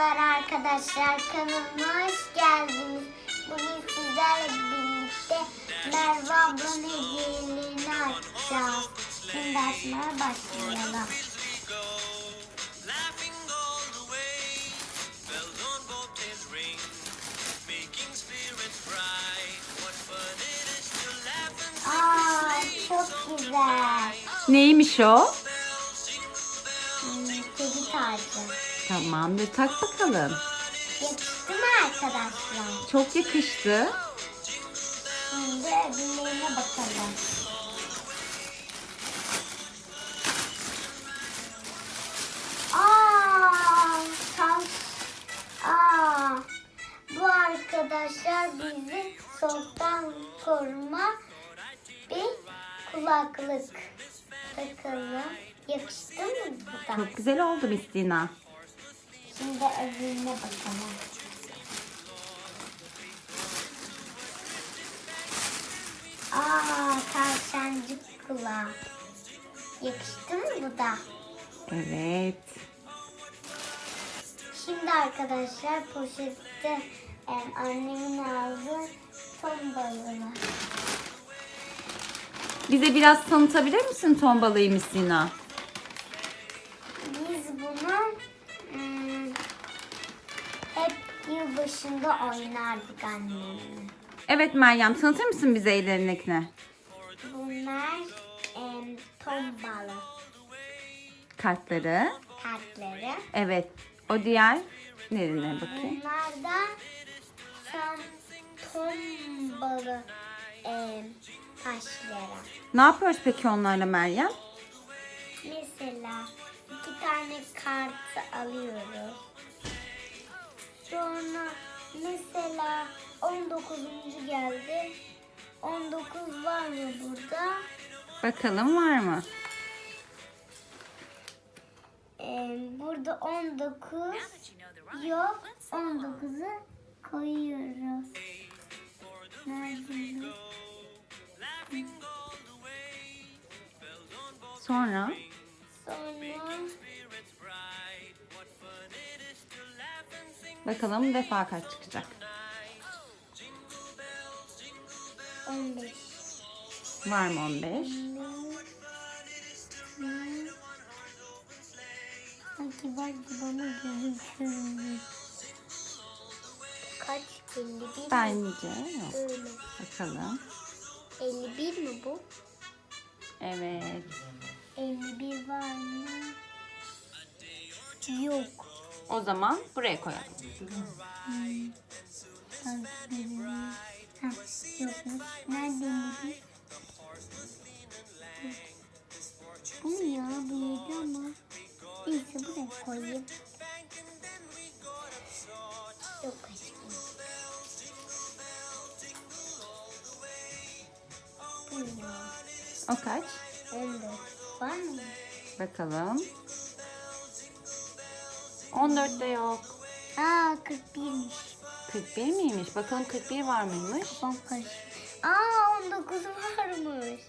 Merhabalar arkadaşlar kanalıma hoş geldiniz. Bugün sizlerle birlikte Merve ablanın hediyelerini açacağız. Şimdi açmaya başlayalım. Aa çok güzel. Neymiş o? Hmm, kedi tacı. Tamam bir tak bakalım. Yakıştı mı arkadaşlar? Çok yakıştı. Şimdi ödüllerine bakalım. Aa, tam, aa, bu arkadaşlar bizi soğuktan koruma bir kulaklık takalım. Yakıştı mı bu da? Çok güzel oldu Mistina. Şimdi öbürüne bakalım. Aa, tavşancık kulağı. Yakıştı mı bu da? Evet. Şimdi arkadaşlar poşette e, annemin aldığı ton balığını. Bize biraz tanıtabilir misin ton balığı Mistina? Yılbaşında oynardık annemle. Evet Meryem tanıtır mısın bize ellerindekini? Bunlar e, ton Kartları. kartları. Evet. O diğer nerine bakayım? Bunlar da tam ton balığı e, taşları. Ne yapıyoruz peki onlarla Meryem? Mesela iki tane kart alıyoruz. Sonra mesela 19. geldi. 19 var mı burada? Bakalım var mı? Ee, burada 19 yok. 19'u koyuyoruz. Nerede? Sonra Sonra bakalım defa kaç çıkacak. 15. Var mı 15? Sanki var gibi ama gözükmüyor. Kaç? 51 mi? Bence yok. Öyle. Bakalım. 51 mi bu? Evet. 51 var mı? Yok. O zaman buraya koyalım. Sanki bir- Ha, yokmuş. Nerede 51? Bu ya? Bu yedi ama. Neyse buraya koyayım. Yok aşkım. Bu ya. O kaç? 14. Var mı? Bakalım. 14 de yok. Aa 41'miş. 41 miymiş? Bakalım 41 var mıymış? Kafam karıştı. Aa 19 varmış.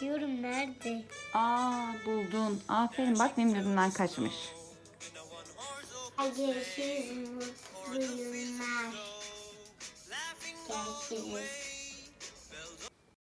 Diyorum nerede? Aa buldun. Aferin bak benim gözümden kaçmış. Hadi görüşürüz. Görüşürüz.